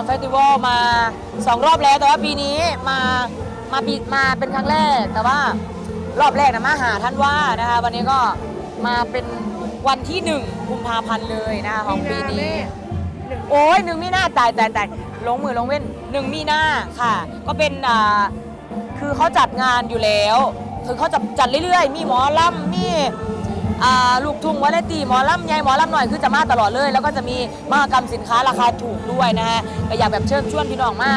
ลังเฟสติวัลมาสองรอบแล้วแต่ว่าปีนี้มามาปีมาเป็นครั้งแรก แต่ว่ารอบแรกนะมาหาท่านว่านะคะวันนี้ก็มาเป็นวันที่หนึ่งกุมภาพันธ์เลยนะคะของปีนี้ โอ้ยหนึ่งมีหน้าตายตายตายลงมือลงเว้นหนึ่งมีหน้าค่ะ ก็เป็นอ่าคือเขาจัดงานอยู่แล้ว คือเขาจะจัดเรื่อยๆ มีหมอลำมีอ่า ลูกทุ่งวาเลนตีหมอลำใหญ่หมอลำหน่อยคือจะมาตลอดเลย แล้วก็จะมีมหกรรมสินค้าราคาถูกด้วยนะฮะก็อยากแบบเชิญชวนพี่น้องมา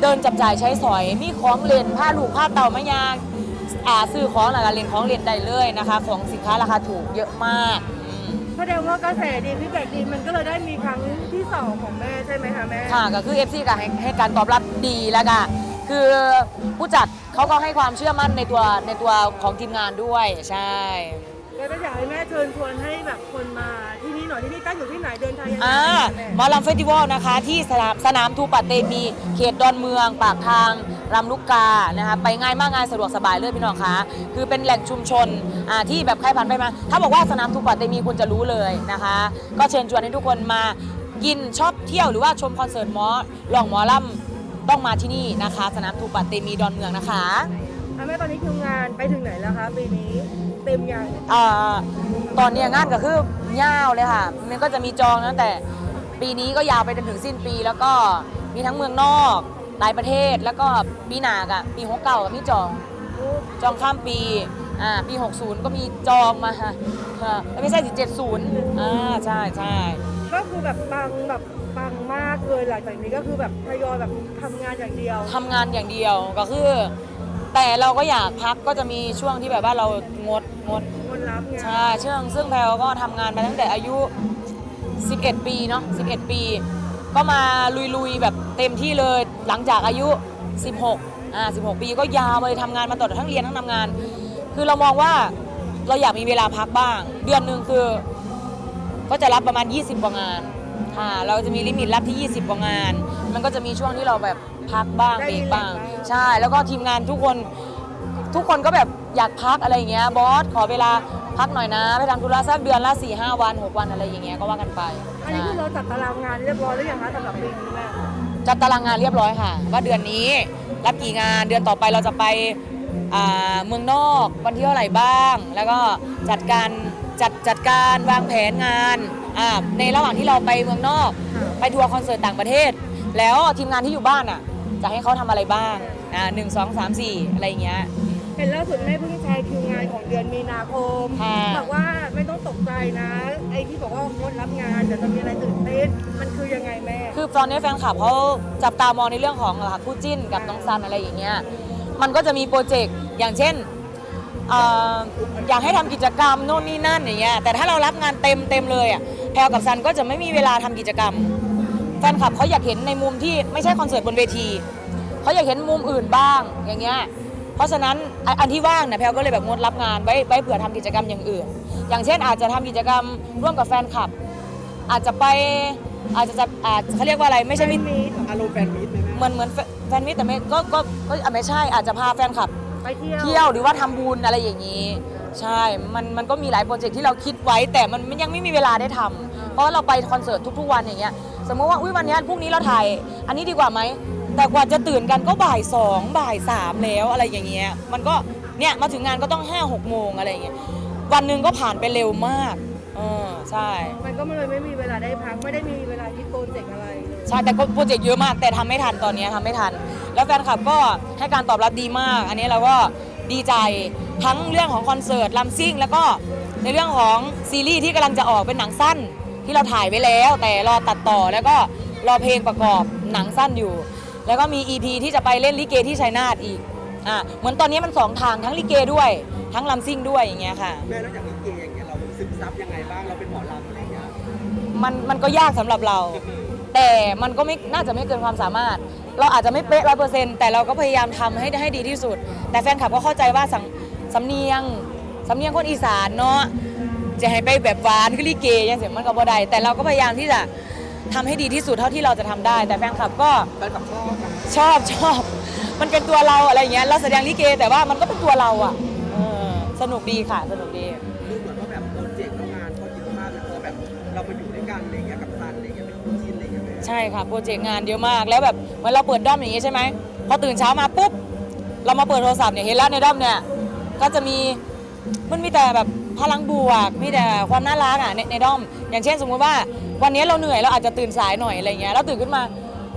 เดินจับจ่ายใช้สอย มีของเล่นผ้าลูกผ้าเต่ามะยางอ่าซื้อของแล้วก็เล่นของเล่นได้เลยนะคะ ของสินค้าราคาถูกเยอะมากอืมแสดงว่ากระแสดีพี่เบกดีมันก็เลยได้มีครั้งที่สองของแม่ใช่ไหมคะแม่ค่ะก็คือ FC ก็ให้ให้การตอบรับดีแล้วก็ คือผู้จัดเขาก็ให้ความเชื่อมั่นในตัวในตัวของทีมงานด้วยใช่ แล้วก็อยากให้แม่เชิญชวนให้แบบคนมาที่นี่หน่อยที่นี่ตั้งอยู่ที่ไหนเดินทางยังไงอ่าแม่หมอลำเฟสติวัลนะคะที่สนามสนามทูปะเตมีเขตดอนเมือง ปากทางลำลูกกานะคะไปง่ายมากง่ายสะดวกสบายเลยพี่น้องคะคือเป็นแหล่งชุมชนอ่าที่แบบใครผ่านไปมา ถ้าบอกว่าสนามทูปะเตมีคุณจะรู้เลยนะคะ ก็เชิญชวนให้ทุกคนมากินชอบเที่ยวหรือว่าชมคอนเสิร์ตหมอลองหมอลำ ต้องมาที่นี่นะคะ สนามทูปะเตมีดอนเมืองนะคะอะแม่ตอนนี้คิวงานไปถึงไหนแล้วคะปีนี้เต็มยังอ่าตอนนี้งานก็คือยาวเลยค่ะ มันก็จะมีจองตั้งแต่ปีนี้ก็ยาวไปจนถึงสิ้นปี แล้วก็มีทั้งเมืองนอกหลายประเทศ แล้วก็ปีหนากะปีหกเก่ากับมีจอง จองข้ามปี อ่า ปี 60 ก็มีจองมาค่ะค่ะไม่ใช่สิ70อ่า ใช่ใช่ก็คือแบบปังแบบปังมาก เลยหลังจากนี้ก็คือแบบทยอยแบบทำงานอย่างเดียว ทำงานอย่างเดียวก็คือ แต่เราก็อยากพักก็จะมีช่วงที่แบบว่าเรางดงด คนรับงานใช่เชื่องซึ่งแพลวก็ทำงานมาตั้งแต่อายุ 11 ปีเนาะ11 ปี ก็มาลุยๆ แบบเต็มที่เลยหลังจากอายุ 16อ่า16 ปีก็ยาวมาเลยทำงานมาตลอดทั้งเรียนทั้งทำงาน คือเรามองว่าเราอยากมีเวลาพักบ้าง เดือนหนึ่งคือ ก็จะรับประมาณ 20 กว่างาน ค่ะเราจะมีลิมิตรับที่ 20กว่างาน มันก็จะมีช่วงที่เราแบบพักบ้างได้เบรกบ้าง รีแลกซ์บ้าง ใช่ แล้วก็ทีมงานทุกคน ทุกคนก็แบบอยากพักอะไรอย่างเงี้ย บอสขอเวลาพักหน่อยนะ ไปทำธุระสักเดือนละ4 5วัน 6 วันอะไรอย่างเงี้ยก็ว่ากันไปอันนี้คือใช่เราจัดตารางงานเรียบร้อยหรือยังคะสำหรับปีนี้แม่จัดตารางงานเรียบร้อยค่ะ ว่าเดือนนี้รับกี่งานเดือนต่อไปเราจะไปอ่าเมืองนอกวันที่เท่าไหร่บ้าง แล้วก็จัดการจัดจัดการวางแผนงาน อ่าในระหว่างที่เราไปเมืองนอกค่ะไปทัวร์คอนเสิร์ตต่างประเทศ แล้วทีมงานที่อยู่บ้านอะ จะให้เขาทำอะไรบ้างนะหนึ่งสองสามสี่อะไรอย่างเงี้ย เห็นล่าสุดแม่เพิ่งใช้คิวงานของเดือนมีนาคมค่ะ บอกว่าไม่ต้องตกใจนะ ไอ้ที่บอกว่างดรับงานเดี๋ยวจะมีอะไรตื่นเต้นมันคือยังไงแม่ คือตอนนี้แฟนคลับเขาจับตามองในเรื่องของอ่าคู่จิ้นกับน้องซันอะไรอย่างเงี้ย มันก็จะมีโปรเจกต์อย่างเช่น เอ่ออยากให้ทำกิจกรรมโน่นนี่นั่นอย่างเงี้ยแต่ถ้าเรารับงานเต็มเต็มเลยอะแพลกับซันก็จะไม่มีเวลาทำกิจกรรม แฟนคลับเขาอยากเห็นในมุมที่ไม่ใช่คอนเสิร์ตบนเวทีเขาอยากเห็นมุมอื่นบ้างอย่างเงี้ยเพราะฉะนั้นอันอันที่ว่างเนี่ยแพลก็เลยแบบงดรับงานไว้ไว้เผื่อทำกิจกรรมอย่างอื่น อย่างเช่นอาจจะทำกิจกรรมร่วมกับแฟนคลับ อาจจะไปอาจจะจะอาจเขาเรียกว่าอะไรไม่ใช่มิตรมีอารมณ์แฟนมิตรไหมแม่ เหมือนเหมือนแฟแฟนมิตรแต่ไม่ก็ก็ก็อะไม่ใช่อาจจะพาแฟนคลับ ไปเที่ยวเที่ยวหรือว่าทำบุญอะไรอย่างนี้ ใช่ มันมันก็มีหลายโปรเจกต์ที่เราคิดไว้ แต่มันมันยังไม่มีเวลาได้ทำเพราะว่าเราไปคอนเสิร์ตทุกๆวันอย่างเงี้ยสมมติว่าอุ้ยวันเนี้ยพรุ่งนี้เราถ่าย อันนี้ดีกว่าไหมแต่กว่าจะตื่นกันก็บ่ายสองบ่ายสามแล้วอะไรอย่างเงี้ยมันก็เนี่ยมาถึงงานก็ต้องห้าหกโมงอะไรอย่างเงี้ยวันหนึ่งก็ผ่านไปเร็วมากเออใช่ มันก็เลยไม่มีเวลาได้พักไม่ได้มีเวลาคิดโปรเจกต์อะไรเลย ใช่แต่ก็โปรเจกต์เยอะมากแต่ทำไม่ทันตอนนี้ทำไม่ทัน แล้วแฟนคลับก็ให้การตอบรับดีมาก อันนี้เราก็ดีใจทั้งเรื่องของคอนเสิร์ตลัมซิ่ง แล้วก็ในเรื่องของซีรีส์ที่กำลังจะออกเป็นหนังสั้นที่เราถ่ายไว้แล้ว แต่รอตัดต่อแล้วก็รอเพลงประกอบหนังสั้นอยู่ แล้วก็มี EP ที่จะไปเล่นลิเกที่ชัยนาทอีกอะเหมือนตอนนี้มันสองทางทั้งลิเกด้วย ทั้งลัมซิ่งด้วยอย่างเงี้ยค่ะ แม่นอกจากลิเกอย่างเงี้ยเราซึมซับยังไงบ้างเราเป็นหมอลำอะไรอย่างเงี้ยมันมันก็ยากสำหรับเรา แต่มันก็ไม่น่าจะไม่เกินความสามารถ เราอาจจะไม่เป๊ะร้อยเปอร์เซ็นต์แต่เราก็พยายามทำให้ให้ดีที่สุด แต่แฟนคลับก็เข้าใจว่าสังสำเนียงสำเนียงคนอีสานเนาะจะให้ไปแบบหวานคือลิเกยังเสียงมันก็บ่ได้แต่เราก็พยายามที่จะทำให้ดีที่สุดเท่าที่เราจะทำได้ แต่แฟนคลับก็แฟนคลับชอบนะชอบชอบ มันเป็นตัวเราอะไรอย่างเงี้ยเราแสดงลิเก แต่ว่ามันก็เป็นตัวเราอะเออสนุกดีค่ะสนุกดี ใช่ค่ะโปรเจกต์งานเยอะมากแล้วแบบเหมือนเราเปิดด้อมอย่างงี้ใช่ไหมพอตื่นเช้ามาปุ๊บเรามาเปิดโทรศัพท์เนี่ยเห็นแล้วในด้อมเนี่ยก็จะมีมันมีแต่แบบพลังบวกมีแต่ความน่ารักอะในในด้อม อย่างเช่นสมมุติว่า วันนี้เราเหนื่อยเราอาจจะตื่นสายหน่อยอะไรเงี้ยแล้วตื่นขึ้นมา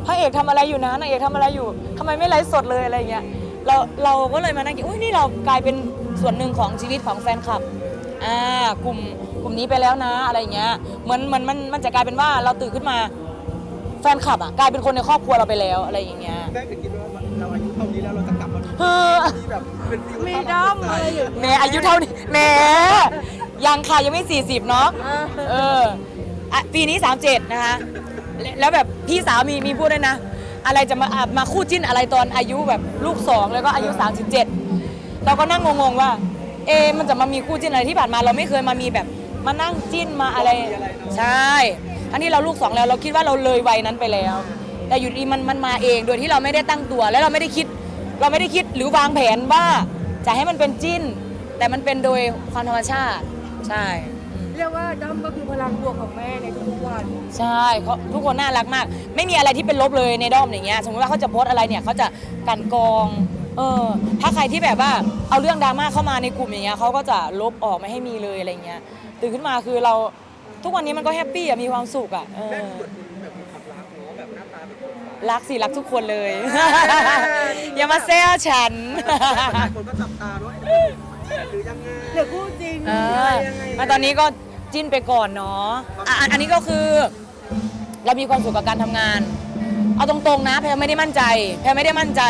พระเอกทำอะไรอยู่นะนางเอกทำอะไรอยู่ทำไมไม่ไลฟ์สดเลยอะไรเงี้ยเราเราก็เลยมานั่งคิดอุ้ยนี่เรากลายเป็นส่วนหนึ่งของชีวิตของแฟนคลับอ่ากลุ่มกลุ่มนี้ไปแล้วนะอะไรเงี้ยเหมือนเหมือนมันมันจะกลายเป็นว่าเราตื่นขึ้นมา แฟนคลับอะกลายเป็นคนในครอบครัวเราไปแล้วอะไรอย่างเงี้ยแม่เคยคิดว่าเราอายุเท่านี้แล้วเราจะกลับมาเฮ้อที่แบบเป็นฟิลมีด้อมอะไรอยู่แหม่อายุเท่านี้แหม่ยังค่ะยังไม่ 40 เนาะเออเอออะปีนี้ 37 นะคะแล้วแล้วแบบพี่สาวมีมีพูดด้วยนะ อะไรจะมาอะมาคู่จิ้นอะไรตอนอายุแบบลูกสองแล้วก็อายุ 37 เราก็นั่งงงๆว่า เอะมันจะมามีคู่จิ้นอะไรที่ผ่านมาเราไม่เคยมามีแบบมานั่งจิ้นมาอะไร ใช่ อันนี้เราลูกสองแล้วเราคิดว่าเราเลยวัยนั้นไปแล้ว แต่อยู่ดีมันมันมาเองโดยที่เราไม่ได้ตั้งตัว แล้วเราไม่ได้คิด เราไม่ได้คิดหรือวางแผนว่าจะให้มันเป็นจิ้น แต่มันเป็นโดยความธรรมชาติ ใช่อืมเรียกว่าด้อมก็คือพลังบวกของแม่ในทุกๆวันใช่เขาทุกคนน่ารักมาก ไม่มีอะไรที่เป็นลบเลยในด้อมอย่างเงี้ยสมมติว่าเขาจะโพสต์อะไรเนี่ยเขาจะกลันกรองเออถ้าใครที่แบบว่าเอาเรื่องดราม่าเข้ามาในกลุ่มอย่างเงี้ยเขาก็จะลบออกไม่ให้มีเลยอะไรเงี้ยตื่นขึ้นมาคือเรา ทุกวันนี้มันก็แฮปปี้อะมีความสุขอะเอแม่อเหมือนคนแบบมีความรักเนาะแบบหน้าตาแบบคนฟ้ารักสิรักทุกคนเลย อย่ามาแซวฉันหลายคนก็จับตาด้วยหรือยังไงเดี๋ยวพูดจริงเออะไรอยังไงมาตอนนี้ก็จิ้นไปก่อนเนาะอะอันอันนี้ก็คือเรามีความสุขกับการทำงาน เอาตรงๆนะ แพรไม่ได้มั่นใจ แพรไม่ได้มั่นใจ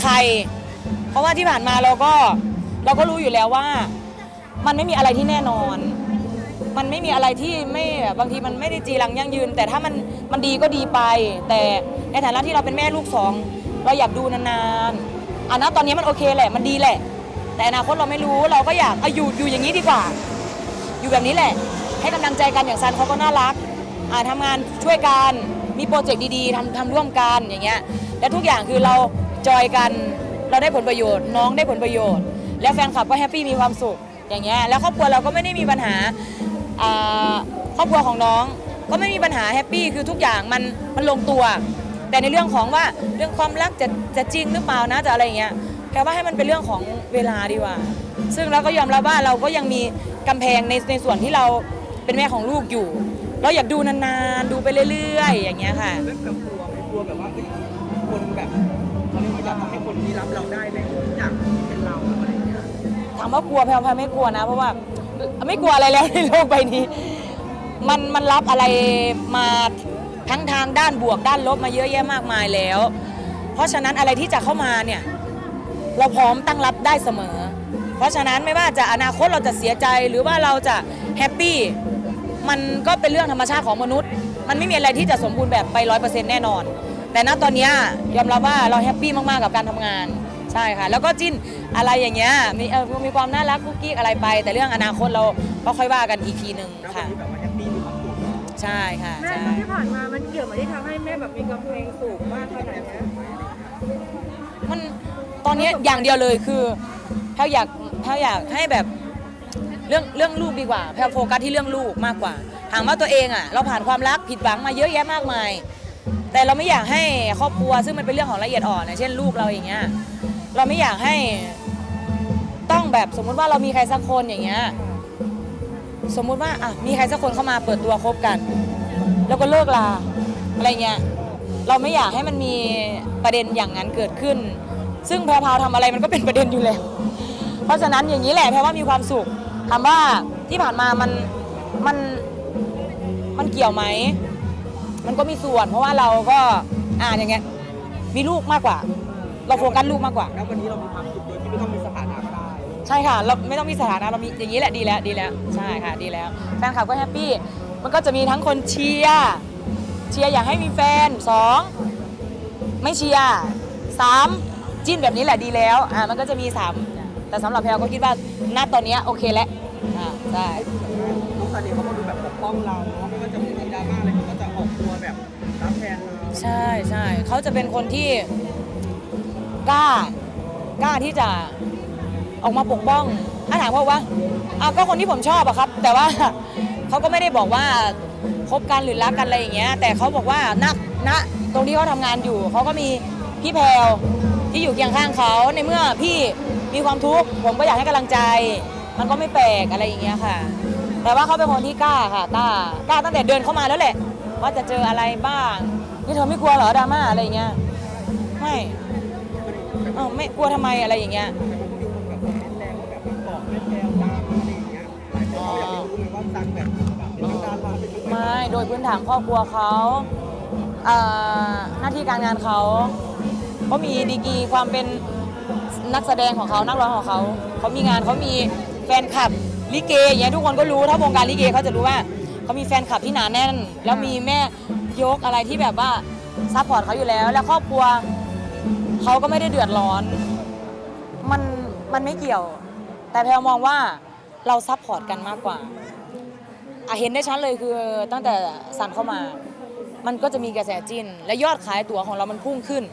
ใคร เพราะว่าที่ผ่านมาเราก็เราก็รู้อยู่แล้วว่า มันไม่มีอะไรที่แน่นอน มันไม่มีอะไรที่ไม่บบบางทีมันไม่ได้จีรังยั่งยืน แต่ถ้ามันมันดีก็ดีไป แต่ในฐานะที่เราเป็นแม่ลูกสองเราอยากดูนานๆอันนะตอนนี้มันโอเคแหละมันดีแหละ แต่อนาคตเราไม่รู้เราก็อยากเอาอยู่อยู่อย่างนี้ดีกว่า อยู่แบบนี้แหละ ให้กำลังใจกันอย่างซันเขาก็น่ารักอ่าทำงานช่วยกันมีโปรเจกต์ดีๆทำทำร่วมกันอย่างเงี้ยและทุกอย่างคือเราจอยกันเราได้ผลประโยชน์ น้องได้ผลประโยชน์ แล้วแฟนคลับก็แฮปปี้มีความสุขอย่างเงี้ยแล้วครอบครัวเราก็ไม่ได้มีปัญหา อ่าครอบครัวของน้องก็ไม่มีปัญหาแฮปปี้คือทุกอย่างมันมันลงตัว แต่ในเรื่องของว่าเรื่องความรักจะจะจริงหรือเปล่านะจะอะไรอย่างเงี้ยแปลว่าให้มันเป็นเรื่องของเวลาดีกว่า ซึ่งเราก็ยอมรับว่าเราก็ยังมีกำแพงในในส่วนที่เราเป็นแม่ของลูกอยู่ เราอยากดูนานๆ ดูไปเรื่อยๆ อย่างเงี้ยค่ะ เรื่องกับกลัวไหม่กลัวแบบว่าเฮ้ยคนแบบเขาเรียกว่าอยากให้คนที่รับเราได้ในทุกอย่างที่เป็นเราอะไรอย่างเงี้ย ถามว่ากลัวแพลวแพลวไม่กลัวนะ เพราะว่า ไม่กลัวอะไรแล้วในโลกใบนี้ มันมันรับอะไรมาทั้งทางด้านบวกด้านลบมาเยอะแยะมากมายแล้ว เพราะฉะนั้นอะไรที่จะเข้ามาเนี่ยเราพร้อมตั้งรับได้เสมอ เพราะฉะนั้นไม่ว่าจะอนาคตเราจะเสียใจหรือว่าเราจะแฮปปี้มันก็เป็นเรื่องธรรมชาติของมนุษย์ มันไม่มีอะไรที่จะสมบูรณ์แบบไปร้อยเปอร์เซ็นต์แน่นอน แต่ณตอนนี้ยยอมรับว่าเราแฮปปี้มากๆกับการทำงาน ใช่ค่ะ แล้วก็จิ้นอะไรอย่างเงี้ยมีเออมีความน่ารักกุ๊กกิ๊กอะไรไป แต่เรื่องอนาคตเราก็ค่อยว่ากันอีกทีหนึ่งแล้ววันค่ะ นี้แบบว่าแฮปปี้มีความสุขเนาะใช่ค่ะแม่ใช่ตอนที่ผ่านมามันเกี่ยวกับที่ทำให้แม่แบบมีกำแพงสูงมากขนาดเนี้ยมันตอนเนี้ยอย่างเดียวเลยคือแพลอยากแพลอยากให้แบบเรื่องเรื่องลูกดีกว่าแพลโฟกัสที่เรื่องลูกมากกว่าถามว่าตัวเองอะ เราผ่านความรักผิดหวังมาเยอะแยะมากมาย แต่เราไม่อยากให้ครอบครัวซึ่งมันเป็นเรื่องของละเอียดอ่อนอย่างเช่นลูกเราอย่างเงี้ย เราไม่อยากให้ต้องแบบสมมุติว่าเรามีใครสักคนอย่างเงี้ยสมมุติว่าอะมีใครสักคนเข้ามาเปิดตัวคบกัน แล้วก็เลิกลาอะไรเงี้ยเราไม่อยากให้มันมีประเด็นอย่างนั้นเกิดขึ้น ซึ่งแพรพาวทำอะไรมันก็เป็นประเด็นอยู่แล้ว เพราะฉะนั้นอย่างนี้แหละแพรว่ามีความสุขถามว่าที่ผ่านมามันมันมันเกี่ยวไหม มันก็มีส่วน เพราะว่าเราก็อ่านอย่างเงี้ยมีลูกมากกว่า เราโฟกัสลูกมากกว่า แล้ววันนี้เรามีความสุขโดยที่ไม่ต้องมีสถานะก็ได้ใช่ค่ะ เราไม่ต้องมีสถานะเรามีอย่างนี้แหละดีแล้วดีแล้ว ใช่ค่ะดีแล้ว แฟนคลับก็แฮปปี้ มันก็จะมีทั้งคนเชียร์เชียร์อยากให้มีแฟนสองไม่เชียร์สามจิ้นแบบนี้แหละดีแล้วอ่ามันก็จะมีสามแต่สำหรับแพลก็คิดว่าณตอนเนี้ยโอเคแล้วอ่าใช่น้องซาเดียเขาก็ดูแบบปกป้องเราเนาะไม่ว่าจะมีดราม่าอะไรเขาก็จะออกตัวแบบรับแทนเรา ใช่ใช่เขาจะเป็นคนที่ กล้ากล้าที่จะออกมาปกป้องถ้าถามว่าว่าอะก็คนที่ผมชอบอะครับ แต่ว่าเขาก็ไม่ได้บอกว่าคบกันหรือรักกันอะไรอย่างเงี้ย แต่เขาบอกว่าณณตรงที่เขาทำงานอยู่เขาก็มีพี่แพรวที่อยู่เคียงข้างเขาในเมื่อพี่มีความทุกข์ผมก็อยากให้กำลังใจ มันก็ไม่แปลกอะไรอย่างเงี้ยค่ะ แต่ว่าเขาเป็นคนที่กล้าค่ะกล้ากล้าตั้งแต่เดินเข้ามาแล้วแหละ ว่าจะเจออะไรบ้างนี่เธอไม่กลัวเหรอดราม่าอะไรอย่างเงี้ยไม่ เอ้าไม่กลัวทำไมอะไรอย่างเงี้ยแต่ผมมีคนแบบคอมเมนต์แรงว่าแบบไปเกาะแม่แพรวดามอะไรอย่างเงี้ยหลายคนเขาอยากรู้ไงว่าซันแบบเป็นทางดาราเป็นยังไงไม่โดยพื้นฐานครอบครัวเขาเอ่อหน้าที่การงานเขาเขามีดีกรีความเป็นนักแสดงของเขานักร้องของเขาเขามีงานเขามีแฟนคลับลิเกอย่างเงี้ยทุกคนก็รู้ถ้าวงการลิเกเขาจะรู้ว่าเขามีแฟนคลับที่หนาแน่น แล้วมีแม่ยกอะไรที่แบบว่าซัพพอร์ตเขาอยู่แล้ว แล้วครอบครัว เขาก็ไม่ได้เดือดร้อน มันมันไม่เกี่ยว แต่แพลมองว่าเราซัพพอร์ตกันมากกว่าอะเห็นได้ชัดเลยคือตั้งแต่สันเข้ามา มันก็จะมีกระแสจิ้น และยอดขายตั๋วของเรามันพุ่งขึ้น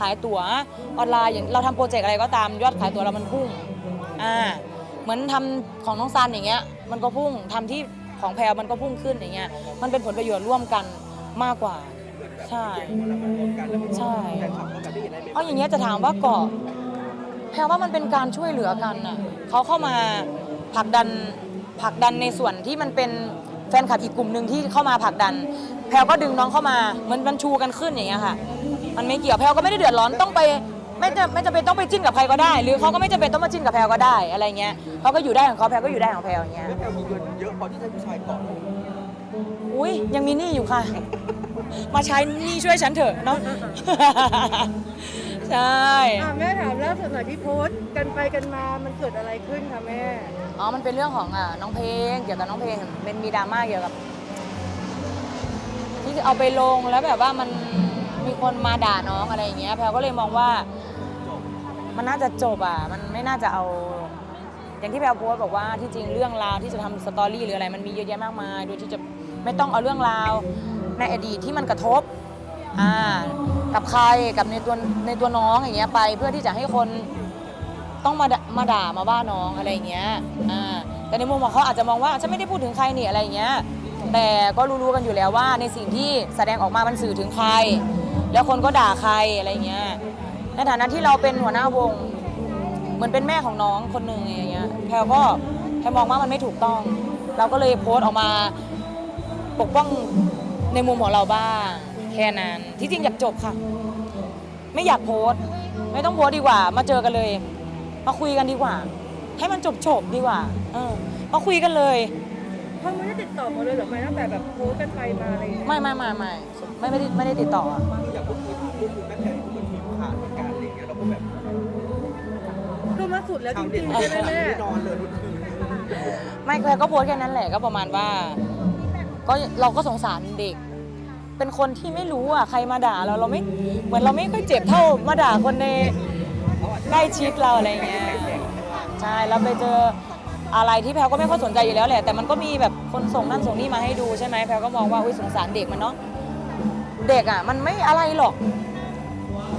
ขายตั๋วออนไลน์อย่างเราทำโปรเจกต์อะไรก็ตาม ยอดขายตั๋วเรามันพุ่งอ่าเหมือนทำของน้องซันอย่างเงี้ย มันก็พุ่งทำที่ของแพรมันก็พุ่งขึ้นอย่างเงี้ยมันเป็นผลประโยชน์ร่วมกันมากกว่า ใช่ใช่ แฟนคลับก็แบบได้เห็นอะไรใหม่ๆเอาอย่างเงี้ยจะถามว่าเกาะแพรว่ามันเป็นการช่วยเหลือกันน่ะเขาเข้ามาผลักดันผลักดันในส่วนที่มันเป็นแฟนคลับอีกกลุ่มหนึ่งที่เข้ามาผลักดัน แพรก็ดึงน้องเข้ามาเหมือนมันชูกันขึ้นอย่างเงี้ยค่ะ มันไม่เกี่ยวแพรก็ไม่ได้เดือดร้อนต้องไปไม่จะไม่จำเป็นต้องไปจิ้นกับใครก็ได้ หรือเขาก็ไม่จำเป็นต้องมาจิ้นกับแพรก็ได้อะไรเงี้ยเขาก็อยู่ได้ของเขาแพรก็อยู่ได้ของแพรอย่างเงี้ยแม่แพรวมีเงินเยอะพอที่จะให้ผู้ชายเกาะ อุ้ยยังมีหนี้อยู่ค่ะ มาใช้หนี้ช่วยฉันเถอะเนาะ ใช่ อะแม่ถามล่าสุดหน่อยที่โพสต์กันไปกันมามันเกิดอะไรขึ้นคะแม่ อ๋อ มันเป็นเรื่องของอะน้องเพลง เกี่ยวกับน้องเพลงเป็นมีดราม่าเกี่ยวกับ ที่เอาไปลงแล้วแบบว่ามันมีคนมาด่าน้องอะไรอย่างเงี้ยแพลก็เลยมองว่า มันน่าจะจบอะ มันไม่น่าจะเอา อย่างที่แพลโพสต์บอกว่าที่จริงเรื่องราวที่จะทำสตอรี่หรืออะไร มันมีเยอะแยะมากมาย โดยที่จะ ไม่ต้องเอาเรื่องราวในอดีตที่มันกระทบอ่ากับใครกับในตัวในตัวน้องอย่างเงี้ยไป เพื่อที่จะให้คนต้องมามาด่ามาว่าน้องอะไรอย่างเงี้ยอ่าแต่ในมุมของเขาอาจจะมองว่าฉันไม่ได้พูดถึงใครนี่อะไรอย่างเงี้ยแต่ก็รู้ๆกันอยู่แล้วว่าในสิ่งที่แสดงออกมามันสื่อถึงใคร แล้วคนก็ด่าใครอะไรเงี้ยในฐานะที่เราเป็นหัวหน้าวง เหมือนเป็นแม่ของน้องคนหนึ่งอย่างเงี้ยแพลก็แพลมองว่ามันไม่ถูกต้อง เราก็เลยโพสต์ออกมา ปกป้องในมุมของเราบ้าง แค่นั้นที่จริงอยากจบค่ะ ไม่อยากโพสต์ ไม่ต้องโพสต์ดีกว่า มาเจอกันเลย มาคุยกันดีกว่า ให้มันจบจบๆดีกว่า เออ มาคุยกันเลยเขาไม่ได้ติดต่อมาเลยเหรอไม่ตั้งแต่แบบโพสต์กันไปมาอะไรอย่างเงี้ยไม่ไม่ไม่ไม่ไม่ไม่ได้ไม่ได้ติดต่ออะคืออยากพูดคุยพูดคุยแม่แพรวทุกคนทีมขาดเหมือนกันอะไรอย่างเงี้ยเราก็แบบคือมาสุดแล้วจชาวริเน็ตงๆใช่ไหมแม่ไม่นอนเลยทุกคืนไม่แค่ก็โพสต์แค่นั้นแหละก็ประมาณว่า ก็เราก็สงสารเด็ก เป็นคนที่ไม่รู้อะใครมาด่าเราเราไม่เหมือนเราไม่ค่อยเจ็บเท่ามาด่าคนในใกล้ชิดเราอะไรเงี้ยใช่เราไปเจออะไรที่แพลก็ไม่ค่อยสนใจอยู่แล้วแหละแต่มันก็มีแบบคนส่งนั่นส่งนี่มาให้ดูใช่ไหมแพลก็มองว่าอุ้ยสงสารเด็กมันเนาะเด็กอะ มันไม่อะไรหรอก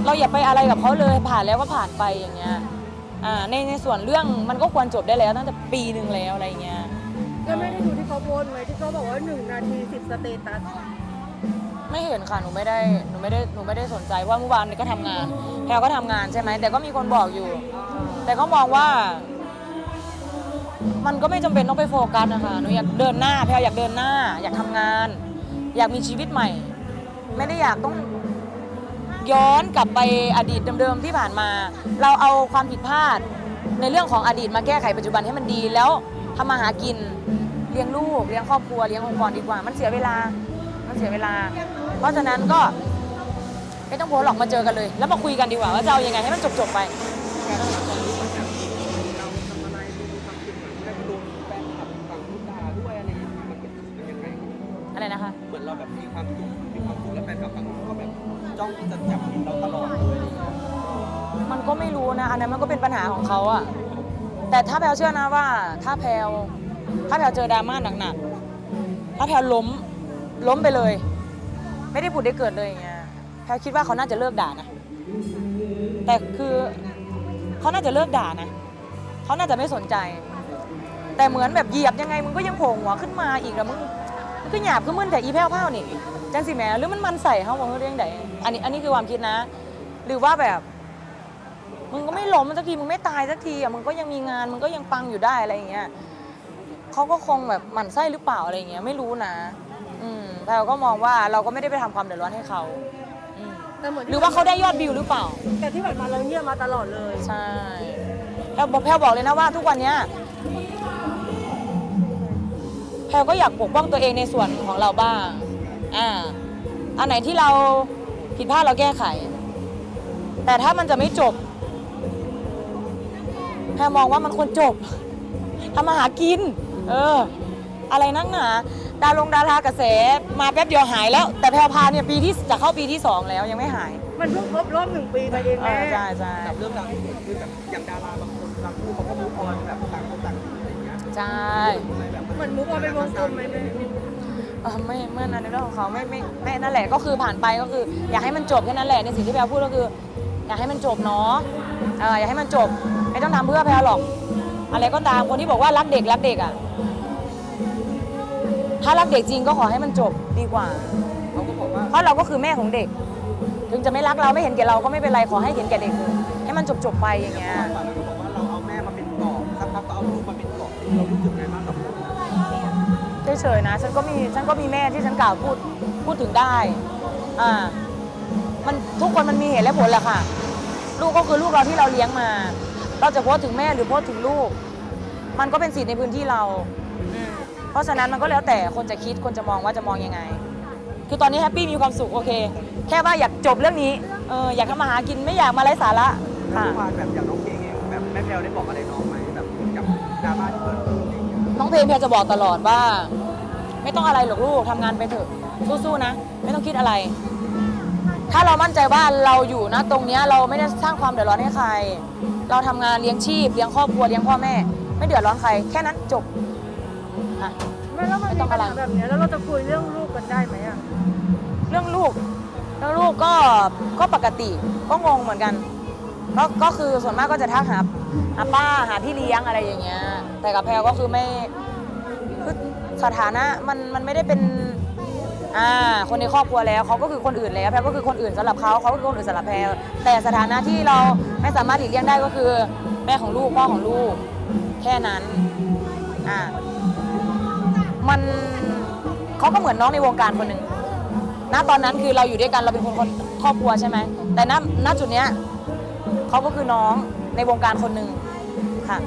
เราอย่าไปอะไรกับเขาเลยผ่านแล้วก็ผ่านไปอย่างเงี้ยอ่าในในส่วนเรื่องมันก็ควรจบได้แล้วตั้งแต่ปีหนึ่งแล้วอะไรเงี้ย เขาโพสต์ไหมที่เขาบอกว่าหนึ่งนาทีสิบสเตตัสไม่เห็นค่ะหนูไม่ได้หนูไม่ได้หนูไม่ได้สนใจเพราเมื่อวานก็ทำงานแพลก็ทำงานใช่ไหมแต่ก็มีคนบอกอยู่ แต่ก็มองว่า มันก็ไม่จำเป็นต้องไปโฟกัสนะคะหนูอยากเดินหน้าแพลอยากเดินหน้า อยากทำงาน อยากมีชีวิตใหม่ ไม่ได้อยากต้องย้อนกลับไปอดีตเดิมๆที่ผ่านมา เราเอาความผิดพลาดในเรื่องของอดีตมาแก้ไขปัจจุบันให้มันดีแล้วทำมาหากิน เลี้ยงลูกเลี้ยงครอบครัวเลี้ยงองค์กรดีกว่า มันเสียเวลา มันเสียเวลา เพราะฉะนั้นก็ไม่ต้องโพสต์หรอกมาเจอกันเลย แล้วมาคุยกันดีกว่าว่าจะเอายังไงให้มันจบๆไปการทำตอนนี้เหมือนแบบเราทำอะไรมีความสุขเหมือนได้โดนแฟนคลับฝั่งลูกด่าด้วยอะไรอย่างเงี้ยมันเป็นเป็นยังไงอะไรนะคะเหมือนเราแบบมีความสุขมีความสุขแล้วแฟนคลับฝั่งนู้นก็แบบจ้องที่จะจับผิดเราตลอดเลยอะไรอย่างเงี้ยมันก็ไม่รู้นะอันนั้นมันก็เป็นปัญหาของเขาอะแต่ถ้าแพลเชื่อนะว่า ถ้าแพล ถ้าแพลเจอดราม่าหนักๆถ้าแพลล้มล้มไปเลย ไม่ได้ผุดได้เกิดเลยอย่างเงี้ยแพลคิดว่าเขาน่าจะเลิกด่านะ แต่คือเขาน่าจะเลิกด่านะเขาน่าจะไม่สนใจ แต่เหมือนแบบเหยียบยังไงมึงก็ยังโผล่หัวขึ้นมาอีกแล้วมึงมันหยาบคือมึนแต่อีแพ้วเผานี่จังสิแหม่หรือมันมันใส่เขาบอกเรื่องใดอันนี้อันนี้คือความคิดนะ หรือว่าแบบมึงก็ไม่ล้มสักทีมึงไม่ตายสักทีอะมึงก็ยังมีงานมึงก็ยังปังอยู่ได้อะไรอย่างเงี้ย เขาก็คงแบบหมั่นไส้หรือเปล่าอะไรอย่างเงี้ยไม่รู้นะ อืมแต่เราก็มองว่าเราก็ไม่ได้ไปทำความเดือดร้อนให้เขาอืมแต่เหมือนหรือว่าเขาได้ยอดวิวหรือเปล่า แต่ที่ผ่านมาเราเงียบมาตลอดเลยใช่แพลบอกแพลบอกเลยนะว่าทุกวันเนี้ยแพลก็อยากปกป้องตัวเองในส่วนของเราบ้าง อ่า อันไหนที่เราผิดพลาดเราแก้ไข แต่ถ้ามันจะไม่จบ แพลมองว่ามันควรจบทำมาหากิน เออ อะไรนักหนา ดาลงดารากระแสมาแป๊บเดียวหายแล้ว แต่แพลพาเนี่ยปีที่จะเข้าปีที่สองแล้วยังไม่หาย มันเพิ่งครบรอบหนึ่งปีไปเองเอแม่อใช่ใช่กับเรื่องราวที่เกิดขึ้นแบบอย่างดาราบางคนบางคู่เขาก็มูฟออนแบบต่างคนต่างอยู่อะไรอย่างเงี้ยใช่ อะไรแบบเหมือนมุกเอาเป็นวงกลมไหมแม่เออไม่เมื่อนั้นในเรื่องของเขาไม่ไม่ไม่นั่นแหละก็คือผ่านไปก็คืออยากให้มันจบแค่นั้นแหละในสิ่งที่แพลพูดก็คือ อยากให้มันจบเนาะเอออยากให้มันจบไม่ต้องทำเพื่อแพลหรอก อะไรก็ตามคนที่บอกว่ารักเด็กรักเด็กอะ ถ้ารักเด็กจริงก็ขอให้มันจบดีกว่า เขาก็บอกว่าเพราะเราก็คือแม่ของเด็ก ถึงจะไม่รักเราไม่เห็นแก่เราก็ไม่เป็นไรขอให้เห็นแก่เด็กเถอะให้มันจบจบๆไปอย่างเงี้ยฝั่งนั้นก็บอกว่าเราเอาแม่มาเป็นกรอบสักพักก็เอาลูกมาเป็นกรอบเรารู้สึกไงบ้างกับเรื่องนั้นเฉยๆนะฉันก็มีฉันก็มีแม่ที่ฉันกล่าวพูดพูดถึงได้อ่ามันทุกคนมันมีเหตุและผลแหละค่ะ ลูกก็คือลูกเราที่เราเลี้ยงมา เราจะโพสต์ถึงแม่หรือโพสต์ถึงลูก มันก็เป็นสิทธิ์ในพื้นที่เราอืมเพราะฉะนั้นมันก็แล้วแต่คนจะคิดคนจะมองว่าจะมองยังไง คือตอนนี้แฮปปี้มีความสุขโอเค แค่ว่าอยากจบเรื่องนี้เอออยากทำมาหากินไม่อยากมาไร้สาระแล้วค่ะเมื่อวานแบบอย่างน้องเพลงเองแบบแม่แพลวได้บอกอะไรน้องไหมแบบกับดราม่าที่เกิดขึ้นอะไรอย่างเงี้ยน้องเพลงเพลจะบอกตลอดว่า ไม่ต้องอะไรหรอกลูกทำงานไปเถอะสู้ๆนะ ไม่ต้องคิดอะไร ถ้าเรามั่นใจว่าเราอยู่นะตรงเนี้ยเราไม่ได้สร้างความเดือดร้อนให้ใคร เราทำงานเลี้ยงชีพเลี้ยงครอบครัวเลี้ยงพ่อแม่ ไม่เดือดร้อนใคร แค่นั้นจบอะแม่แล้วมันไม่มีต้องปัอะญไรหาแบบเนี้ยแล้วเราจะคุยเรื่องลูกกันได้ไหมอะเรื่องลูกเรื่องลูกก็ก็ปกติก็งงเหมือนกัน ก็ก็คือส่วนมากก็จะทักหาหาป้าหาพี่เลี้ยงอะไรอย่างเงี้ย แต่กับแพลก็คือไม่คือสถานะมันมันไม่ได้เป็น อ่าคนในครอบครัวแล้วเขาก็คือคนอื่นแล้วแพลก็คือคนอื่นสำหรับเขาเขาก็คือคนอื่นสำหรับแพลแต่สถานะที่เราไม่สามารถหลีกเลี่ยงได้ก็คือ แม่ของลูกพ่อของลูก แค่นั้นอ่ามันเขาก็เหมือนน้องในวงการคนหนึ่งณตอนนั้นคือเราอยู่ด้วยกันเราเป็นคนคนครอบครัวใช่ไหมแต่ณณจุดเนี้ยเขาก็คือน้องในวงการคนหนึ่งค่ะ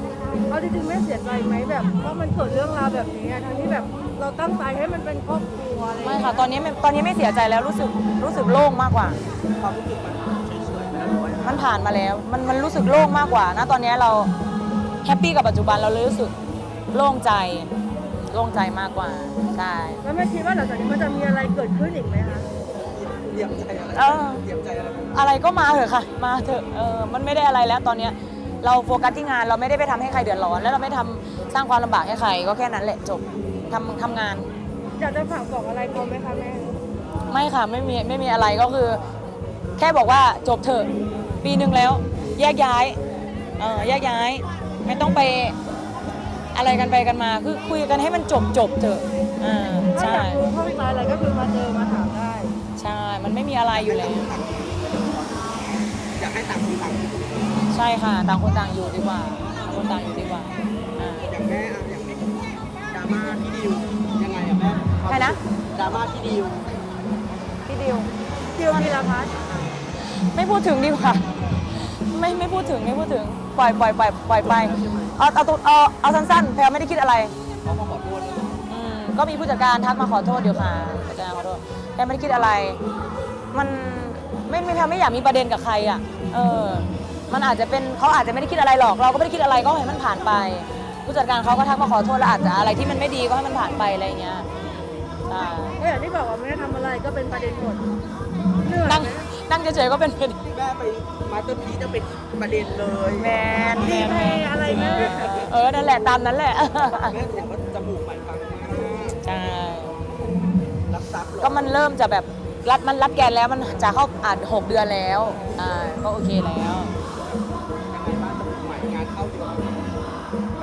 เอาจริงๆแม่เสียใจไหมแบบว่ามันเกิดเรื่องราวแบบนี้อะทั้งที่แบบ เราตั้งใจให้มันเป็นครอบครัวอะไรอย่างไม่เงี้ยค่ะ ตอนนี้ไม่ตอนนี้ไม่เสียใจแล้วรู้สึกรู้สึกโล่งมากกว่า ความรู้สึกมันเฉยๆไปแล้วหรือว่ายังไงมันผ่านมาแล้ว มันมันรู้สึกโล่งมากกว่าณตอนนี้เราแฮปปี้กับปัจจุบันเราเลยรู้สึกโล่งใจ โล่งใจมากกว่า ใช่ แล้วแม่คิดว่าหลังจากนี้มันจะมีอะไรเกิดขึ้นอีกไหมคะเหยียบใจอะไรเออ เหยียบใจอะไรไหมอะไรก็มาเถอะค่ะ มาเถอะเออมันไม่ได้อะไรแล้วตอนเนี้ยเราโฟกัสที่งานเราไม่ได้ไปทำให้ใครเดือดร้อน แล้วเราไม่ทำสร้างความลำบากให้ใครก็แค่นั้นแหละจบ ทำทำงาน อยากจะฝากบอกอะไรเขาไหมคะแม่ ไม่ค่ะไม่มีไม่มีอะไรก็คือ แค่บอกว่าจบเถอะปีหนึ่งแล้ว แยกย้ายเออแยกย้าย ไม่ต้องไปอะไรกันไปกันมา คือคุยกันให้มันจบจบเถอะอ่าถ้าใช่อยากรู้ข้อวิจารณ์อะไรก็คือมาเจอมาถามได้ ใช่มันไม่มีอะไรอยู่แล้วอยากให้ต่างคนต่างอยู่ใช่ค่ะ ต่างคนต่างอยู่ดีกว่าต่างคนต่างอยู่ดีกว่าอ่า อย่างแม่อะอย่างนี้ด ราม่าพี่ดิวยังไงอะแม่ใครนะ ดราม่าพี่ดิวพี่ดิวเดียวพีรพัฒน์ไม่พูดถึงดีกว่าไม่ไม่พูดถึงไม่พูดถึงปล่อยปล่อยปล่อยปล่อยไปเอาเอาตัวเอาเอาสั้นๆแพลไม่ได้คิดอะไรเขามาขอโทษแล้วอืมก็มีผู้จัดการทักมาขอโทษเดี๋ยวค่ะผู้จัดการขอโทษแต่ไม่ได้คิดอะไร มันไม่ไม่แพลไม่อยากมีประเด็นกับใครอะเออมันอาจจะเป็นเขาอาจจะไม่ได้คิดอะไรหรอก เราก็ไม่ได้คิดอะไรก็ให้มันผ่านไป ผู้จัดการเขาก็ทักมาขอโทษแล้วอาจจะอะไรที่มันไม่ดีก็ให้มันผ่านไปอะไรอย่างเงี้ยใช่ก็อย่างที่บอกว่าแม่ทำอะไรก็เป็นประเด็นหมดเหนื่อยนั่งไหมนั่งเฉยๆก็เป็นประเด็น แม่ไปมาสเตอร์พีจะเป็นประเด็นเลยแมนแมดีนเพย์อะไรแม่เออ นั่นแหละ ตามนั้นแหละ แม่เห็นว่าจมูกใหม่ปังมากใช่ รับทรัพย์เหรอก็มันเริ่มจะแบบรัดมันรัดแกนแล้วมันจะเข้าอ่านหกเดือนแล้ว อ่า ก็โอเคแล้ว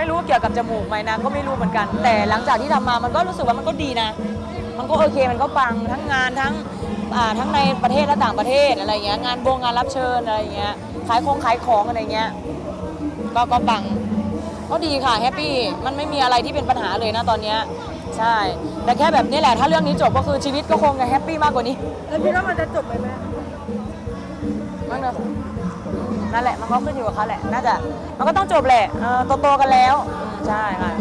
ไม่รู้ว่าเกี่ยวกับจมูกไหมนะก็ไม่รู้เหมือนกัน แต่หลังจากที่ทำมามันก็รู้สึกว่ามันก็ดีนะ มันก็โอเคมันก็ปังทั้งงานทั้งอ่าทั้งในประเทศและต่างประเทศอะไรเงี้ยงานบงงานรับเชิญอะไรเงี้ยขายของขายของอะไรเงี้ยก็ก็ปังก็ดีค่ะแฮปปี้มันไม่มีอะไรที่เป็นปัญหาเลยนะตอนเนี้ยใช่ แต่แค่แบบนี้แหละถ้าเรื่องนี้จบก็คือชีวิตก็คงจะแฮปปี้มากกว่านี้แล้วคิดว่ามันจะจบไหมแม่มั้งเนอะ นั่นแหละมันก็ขึ้นอยู่กับเขาแหละ น่าจะมันก็ต้องจบแหละเออโตๆกันแล้วอืมใช่ค่ะ